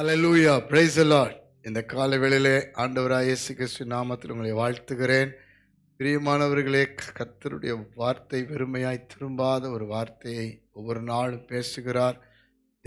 Hallelujah praise the இந்த கால வேளையிலே ஆண்டவராக இயேசு கிறிஸ்து நாமத்தில் உங்களை வாழ்த்துகிறேன். பிரியமானவர்களே க- கர்த்தருடைய வார்த்தை வெறுமையாய் திரும்பாத ஒரு வார்த்தையை ஒவ்வொரு நாளும் பேசுகிறார்.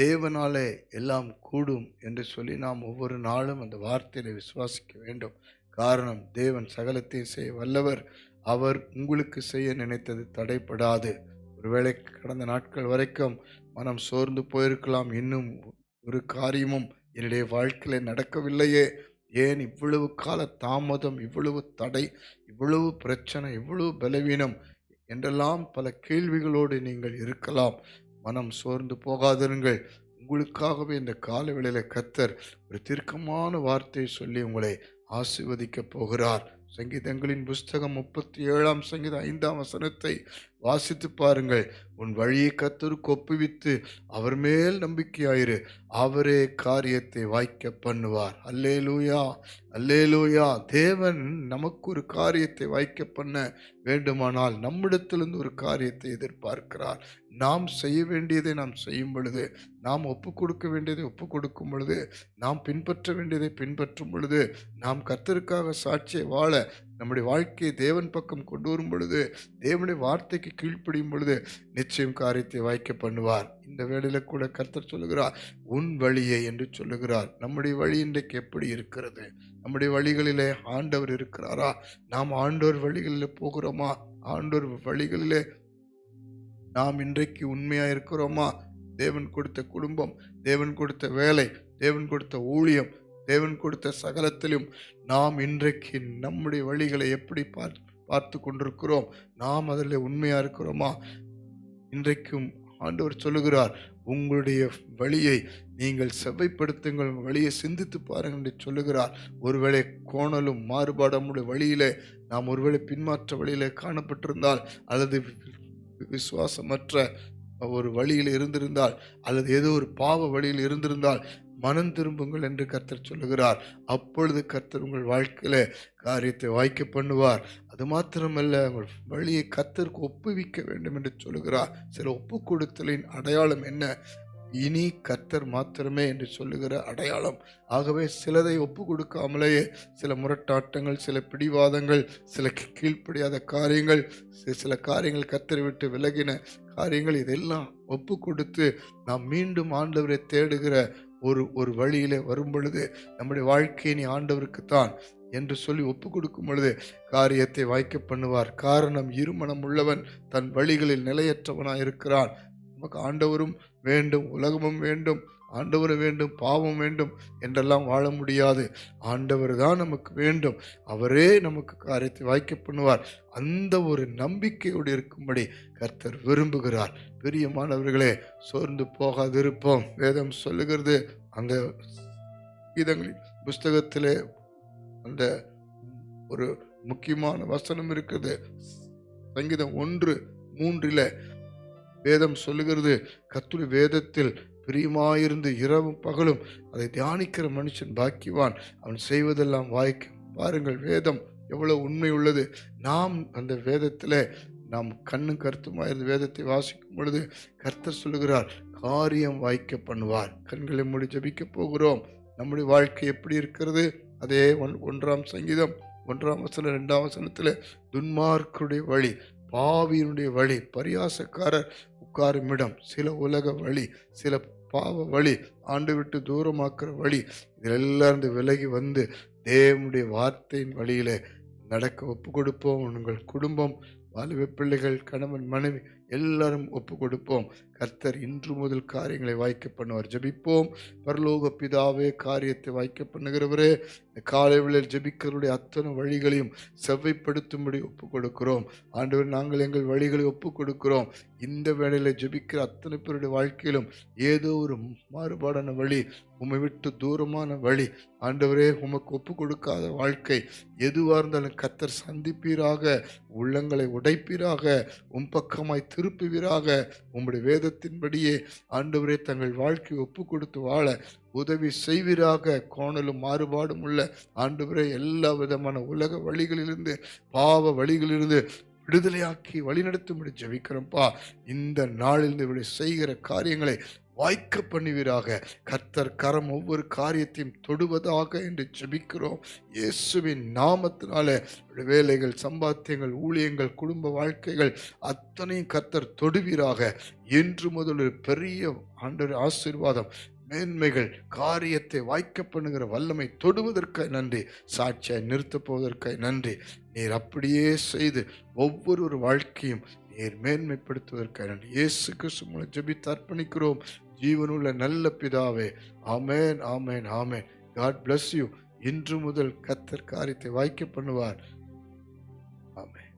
தேவனாலே எல்லாம் கூடும் என்று சொல்லி நாம் ஒவ்வொரு நாளும் அந்த வார்த்தையை விசுவாசிக்க வேண்டும். காரணம் தேவன் சகலத்தையும் செய்ய வல்லவர். அவர் உங்களுக்கு செய்ய நினைத்தது தடைப்படாது ஒருவேளை கடந்த நாட்கள் வரைக்கும் மனம் சோர்ந்து போயிருக்கலாம். இன்னும் ஒரு காரியமும் என்னுடைய வாழ்க்கையில் நடக்கவில்லையே. ஏன் இவ்வளவு கால தாமதம் இவ்வளவு தடை இவ்வளவு பிரச்சனை இவ்வளவு பலவீனம் என்றெல்லாம் பல கேள்விகளோடு நீங்கள் இருக்கலாம். மனம் சோர்ந்து போகாதிருங்கள். உங்களுக்காகவே இந்த காலவெளியில கத்தர் ஒரு தீர்க்கமான வார்த்தையை சொல்லி உங்களை ஆசீர்வதிக்கப் போகிறார். சங்கீதங்களின் புஸ்தகம் முப்பத்தி ஏழாம் சங்கீதம் ஐந்தாம் வசனத்தை வாசித்து பாருங்கள். உன் வழியை கத்தருக்கு ஒப்புவித்து அவர் மேல் நம்பிக்கையாயிரு. அவரே காரியத்தை வாய்க்க பண்ணுவார். அல்லே லூயா அல்லே லூயா தேவன் நமக்கு ஒரு காரியத்தை வாய்க்க பண்ண வேண்டுமானால் நம்மிடத்திலிருந்து ஒரு காரியத்தை எதிர்பார்க்கிறார். நாம் செய்ய வேண்டியதை நாம் செய்யும் பொழுது நாம் ஒப்பு கொடுக்க வேண்டியதை ஒப்பு கொடுக்கும் பொழுது நாம் பின்பற்ற வேண்டியதை பின்பற்றும் பொழுது நாம் கத்தருக்காக சாட்சியை வாழ நம்முடைய வாழ்க்கையை தேவன் பக்கம் கொண்டு வரும் பொழுது தேவனுடைய வார்த்தைக்கு கீழ்ப்படியும் பொழுது நிச்சயம் காரியத்தை வாய்க்க பண்ணுவார். இந்த வேளையில் கூட கர்த்தர் சொல்லுகிறார் உன் வழியை என்று சொல்லுகிறார். நம்முடைய வழி இன்றைக்கு எப்படி இருக்கிறது? நம்முடைய வழிகளிலே ஆண்டவர் இருக்கிறாரா? நாம் ஆண்டோர் வழிகளில் போகிறோமா? ஆண்டோர் வழிகளிலே நாம் இன்றைக்கு உண்மையாக இருக்கிறோமா? தேவன் கொடுத்த குடும்பம் தேவன் கொடுத்த வேலை தேவன் கொடுத்த ஊழியம் தேவன் கொடுத்த சகலத்திலும் நாம் இன்றைக்கு நம்முடைய வழிகளை எப்படி பார் பார்த்து கொண்டிருக்கிறோம்? நாம் அதில் உண்மையாக இருக்கிறோமா? இன்றைக்கும் ஆண்டவர் சொல்லுகிறார் உங்களுடைய வழியை நீங்கள் செவ்வைப்படுத்துங்கள் வழியை சிந்தித்து பாருங்கள் என்று சொல்லுகிறார். ஒருவேளை கோணலும் மாறுபாடு நம்முடைய வழியிலே நாம் ஒருவேளை பின்மாற்ற வழியிலே காணப்பட்டிருந்தால் அல்லது விசுவாசமற்ற ஒரு வழியில் இருந்திருந்தால் அல்லது ஏதோ ஒரு பாவ வழியில் இருந்திருந்தால் மனம் திரும்புங்கள் என்று கர்த்தர் சொல்லுகிறார். அப்பொழுது கர்த்தர் உங்கள் வாழ்க்கையில் காரியத்தை வாய்க்க பண்ணுவார். அது மாத்திரமல்ல உங்கள் வழியை கர்த்தருக்கு ஒப்புவிக்க வேண்டும் என்று சொல்லுகிறார். சில ஒப்பு கொடுத்தலின் அடையாளம் என்ன? இனி கர்த்தர் மாத்திரமே என்று சொல்லுகிற அடையாளம். ஆகவே சிலதை ஒப்பு கொடுக்காமலேயே சில முரட்டாட்டங்கள் சில பிடிவாதங்கள் சில கீழ்ப்படியாத காரியங்கள் சில காரியங்கள் கர்த்தரை விட்டு விலகின காரியங்கள் இதெல்லாம் ஒப்பு கொடுத்து நாம் மீண்டும் ஆண்டவரை தேடுகிற ஒரு ஒரு வழியிலே வரும் பொழுது நம்முடைய வாழ்க்கையை நீ ஆண்டவருக்குத்தான் என்று சொல்லி ஒப்பு கொடுக்கும் பொழுது காரியத்தை வாய்க்க பண்ணுவார். காரணம் இருமணம் உள்ளவன் தன் வழிகளில் நிலையற்றவனாய் இருக்கிறான் நமக்கு ஆண்டவரும் வேண்டும் உலகமும் வேண்டும் ஆண்டவர் வேண்டும் பாவம் வேண்டும் என்றெல்லாம் வாழ முடியாது. ஆண்டவர் தான் நமக்கு வேண்டும். அவரே நமக்கு காரியத்தை வாய்க்க பண்ணுவார். அந்த ஒரு நம்பிக்கையோடு இருக்கும்படி கர்த்தர் விரும்புகிறார். பிரியமானவர்களே சோர்ந்து போகாதிருப்போம். வேதம் சொல்லுகிறது அந்த கீதங்களின் புஸ்தகத்திலே அந்த ஒரு முக்கியமான வசனம் இருக்குது. சங்கீதம் ஒன்று மூன்றில் வேதம் சொல்லுகிறது கத்துரு வேதத்தில் பிரியமாயிருந்து இரவும் பகலும் அதை தியானிக்கிற மனுஷன் பாக்கிவான் அவன் செய்வதெல்லாம் வாய்க்கும் பாருங்கள் வேதம் எவ்வளவு உண்மை உள்ளது. நாம் அந்த வேதத்தில் நாம் கண்ணும் கருத்துமாயிருந்து வேதத்தை வாசிக்கும் பொழுது கர்த்தர் சொல்லுகிறார் காரியம் வாய்க்க பண்ணுவார். கண்களை மூடி ஜெபிக்க போகிறோம். நம்முடைய வாழ்க்கை எப்படி இருக்கிறது? அதே ஒன் ஒன்றாம் சங்கீதம் ஒன்றாம் வசனம் ரெண்டாம் வசனத்தில் துன்மார்க்கருடைய வழி பாவியினுடைய வழி பரியாசக்காரர் உட்காரும் இடம். சில உலக வழி சில பாவ வழி ஆண்டு விட்டு தூரமாக்குற வழி இதெல்லாம் இருந்து விலகி வந்து தேவனுடைய வார்த்தையின் வழியிலே நடக்க ஒப்பு கொடுப்போம் உங்கள் குடும்பம் வாலிப பிள்ளைகள் கணவன் மனைவி எல்லாரும் ஒப்பு கொடுப்போம் கர்த்தர் இன்று முதல் காரியங்களை வாய்க்க பண்ணுவார் ஜெபிப்போம். பரலோக பிதாவே காரியத்தை வாய்க்க பண்ணுகிறவரே இந்த காலை வேளையில் ஜெபிக்கிறவருடைய அத்தனை வழிகளையும் செவ்வைப்படுத்தும்படி ஒப்பு கொடுக்கிறோம் ஆண்டவர் நாங்கள் எங்கள் வழிகளை ஒப்பு கொடுக்கிறோம் இந்த வேளையில் ஜெபிக்கிற அத்தனை பேருடைய வாழ்க்கையிலும் ஏதோ ஒரு மாறுபாடான வழி உம்மை விட்டு தூரமான வழி ஆண்டவரே உமக்கு ஒப்பு கொடுக்காத வாழ்க்கை எதுவாக இருந்தாலும் கத்தர் சந்திப்பீராக உள்ளங்களை உடைப்பீராக உம் பக்கமாய் திருப்புவீராக உம்முடைய வேதத்தின்படியே ஆண்டவரே தங்கள் வாழ்க்கை ஒப்பு கொடுத்து வாழ உதவி செய்வீராக. கோணலும் மாறுபாடும் உள்ள ஆண்டவரே எல்லா விதமான உலக வழிகளிலிருந்து பாவ வழிகளிலிருந்து விடுதலையாக்கி வழிநடத்தும்படி ஜபிக்கிறோம்ப்பா. இந்த நாளில் இவருடைய செய்கிற காரியங்களை வாய்க்க பண்ணுவீராக. கர்த்தர் கரம் ஒவ்வொரு காரியத்தையும் தொடுவதாக என்று ஜெபிக்கிறோம். இயேசுவின் நாமத்தினால வேலைகள் சம்பாத்தியங்கள் ஊழியங்கள் குடும்ப வாழ்க்கைகள் அத்தனையும் கர்த்தர் தொடுவீராக. என்று முதல் ஒரு பெரிய ஆண்டு ஆசீர்வாதம் மேன்மைகள் காரியத்தை வாய்க்க பண்ணுகிற வல்லமை தொடுவதற்கு நன்றி. சாட்சியாய் நிறுத்தப் போவதற்காய் நன்றி. நீர் அப்படியே செய்து ஒவ்வொரு வாழ்க்கையும் நீர் மேன்மைப்படுத்துவதற்காக நன்றி. இயேசு கிறிஸ்து மூலம் ஜெபித்து அர்ப்பணிக்கிறோம். ஜீவனுள்ள நல்ல பிதாவே. ஆமேன் ஆமேன் ஆமேன். காட் பிளஸ் யூ இன்று முதல் கத்தர் காரியத்தை வாய்க்க பண்ணுவார். ஆமேன்.